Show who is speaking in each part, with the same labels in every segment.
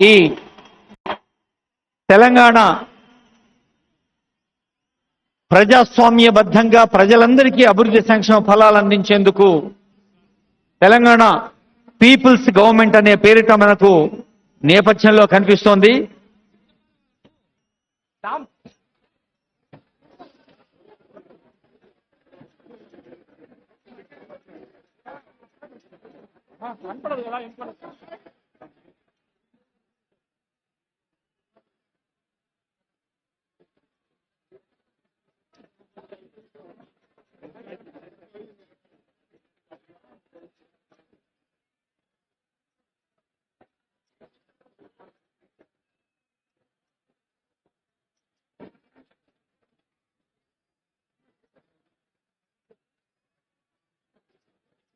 Speaker 1: ఈ తెలంగాణ ప్రజాస్వామ్యబద్ధంగా ప్రజలందరికీ అభివృద్ధి సంక్షేమ ఫలాలు అందించేందుకు తెలంగాణ పీపుల్స్ గవర్నమెంట్ అనే పేరిట మనకు నేపథ్యంలో కనిపిస్తోంది.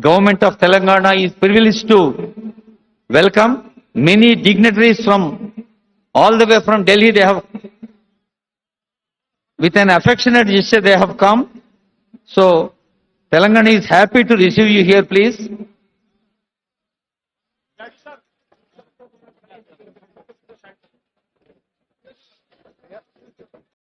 Speaker 1: government of Telangana is privileged to welcome many dignitaries from all the way from Delhi. They have, with an affectionate gesture, they have come. So Telangana is happy to receive you here, please.